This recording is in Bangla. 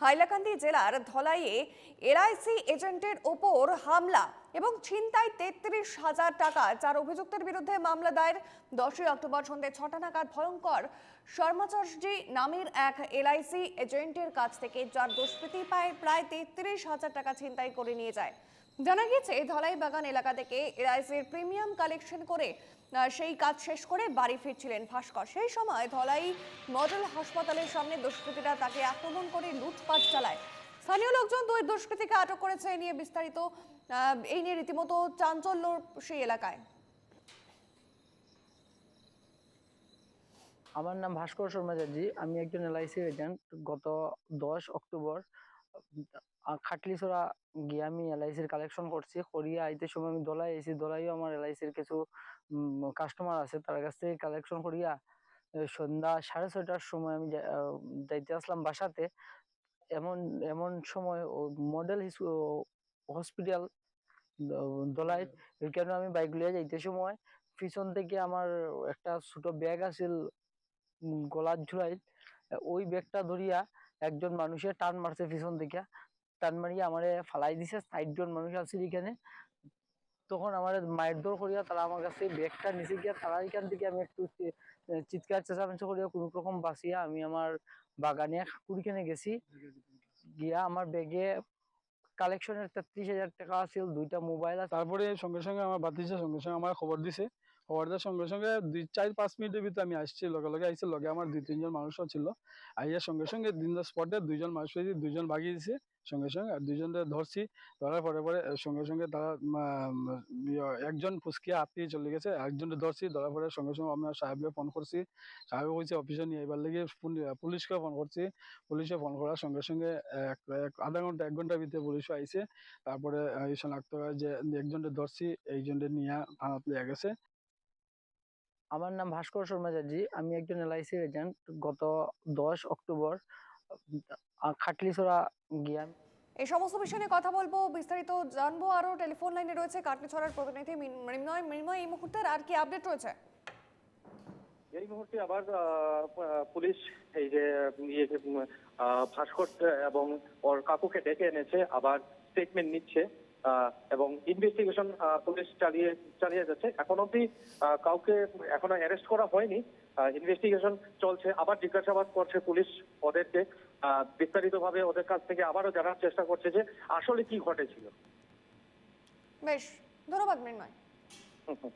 হাইলাকান্দি জেলার ধলাইয়ে এলআইসি এজেন্টের ওপর হামলা এবং ছিনতাই তেত্রিশ হাজার টাকা, চার অভিযুক্তের বিরুদ্ধে মামলা দায়ের। দশই অক্টোবর সন্ধ্যে ছটা নাগাদ ভয়ঙ্কর শর্মাচর্যি নামের এক এলআইসি এজেন্টের কাছ থেকে যার দুষ্কৃতি পায় প্রায় তেত্রিশ হাজার টাকা ছিনতাই করে নিয়ে যায়। জানা গেছে ধলাই বাগান এলাকা থেকে এলআইসির প্রিমিয়াম কালেকশন করে সেই কাজ শেষ করে বাড়ি ফিরছিলেন ভাস্কর। সেই সময় ধলাই মডেল হাসপাতালের সামনে দুষ্কৃতীরা তাকে আক্রমণ করে লুটপাট চালায়। স্থানীয় লোকজন দুই দুষ্কৃতীকে আটক করেছে, এ নিয়ে বিস্তারিত এই নিয়ে রীতিমতো চাঞ্চল্য সেই এলাকায়। আমার নাম ভাস্কর শর্মা জাজি আমি একজন এলআইসি এজেন্ট গত দশ অক্টোবর খাটলিছড়া গিয়ে আমি এলআইসির কালেকশন করছি। করিয়া আইতে সময় আমি দোলাই আইছি দোলাইও আমার এলআইসির কিছু কাস্টমার আছে তার কাছ থেকে কালেকশন করিয়া সন্ধ্যা সাড়ে ছয়টার সময় আমি যাইতে আসলাম বাসাতে। এমন এমন সময় মডেল হসপিটাল দোলাই এখানে আমি বাইক লিয়ে যাইতে সময় পিছন থেকে আমার একটা ছোট ব্যাগ আছিল গলার ঝুলাই ওই ব্যাগটা ধরিয়া একজন মানুষের টান মারছে পিছন দিকে। টান মারিয়ে আমারে ফালাই দিছে, ষাটজন মানুষ আছে এখানে। তখন আমার মায়ের দৌড় করিয়া তারা আমার কাছে ব্যাগটা নিচে গিয়া, তারা এখান থেকে আমি একটু চিৎকার চিৎকার, চেঁচামেচি করিয়া কোনো রকম বাঁচিয়া আমি আমার বাগানে কুড়িখানে গেছি। গিয়া আমার ব্যাগে কালেকশনের তেত্রিশ হাজার টাকা আছিল দুইটা মোবাইল আছে। তারপরে সঙ্গে সঙ্গে আমার বাতিছে সঙ্গে সঙ্গে আমার খবর দিছে। খবর দেওয়ার সঙ্গে সঙ্গে দুই, চার, পাঁচ মিনিটের ভিতরে আমি আসছি। লগে লগে আইসি লগে আমার দুই, তিনজন মানুষও ছিল। আইয়ার সঙ্গে সঙ্গে দিন স্পটে দুইজন মানুষ হয়েছে, দুইজন ভাগিয়ে দিছে সঙ্গে সঙ্গে আর দুইজনকে ধরছি। ধরার পরে পরে সঙ্গে সঙ্গে তারা ইয়ে, একজন ফুসকিয়া হাত চলে গেছে একজনকে ধরছি। ধরার পরে সঙ্গে সঙ্গে আমরা সাহেবকে ফোন করছি। সাহেব কইছে অফিসে নিয়ে এবার লেগে পুলিশকে ফোন করছি। পুলিশে ফোন করার সঙ্গে সঙ্গে এক আধা ঘণ্টা এক ঘণ্টার ভিতরে পুলিশও আইছে। তারপরে শনাক্ত হয় যে একজনকে ধরছি এইজনকে নিয়ে থানাত লিয়ে গেছে। আমার নাম ভাস্কর শর্মা জাজি আমি একজন এলআইসি এজেন্ট গত দশ অক্টোবর খাটলিছড়া গিয়ে আমি এই সমস্ত বিষয় নিয়ে কথা বলব বিস্তারিত জানব আরও টেলিফোন লাইনে রয়েছে কাটলিছড়ার প্রতিনিধি মৃন্ময় মৃন্ময় এই মুহূর্তের আর কি আপডেট রয়েছে? এই মুহূর্তে আবার পুলিশ এই যে ভাস্কর এবং ওর কাকুকে ডেকে এনেছে আবার স্টেটমেন্ট নিচ্ছে আহ, এবং ইনভেস্টিগেশন পুলিশ চালিয়ে চালিয়ে যাচ্ছে। এখন অব্দি আহ, কাউকে এখনও অ্যারেস্ট করা হয়নি। ইনভেস্টিগেশন চলছে আবার জিজ্ঞাসাবাদ করছে পুলিশ ওদেরকে বিস্তারিতভাবে ওদের কাছ থেকে আবারও জানার চেষ্টা করছে যে আসলে কি ঘটেছিল। বেশ ধন্যবাদ মৃন্ময়। হুম হুম।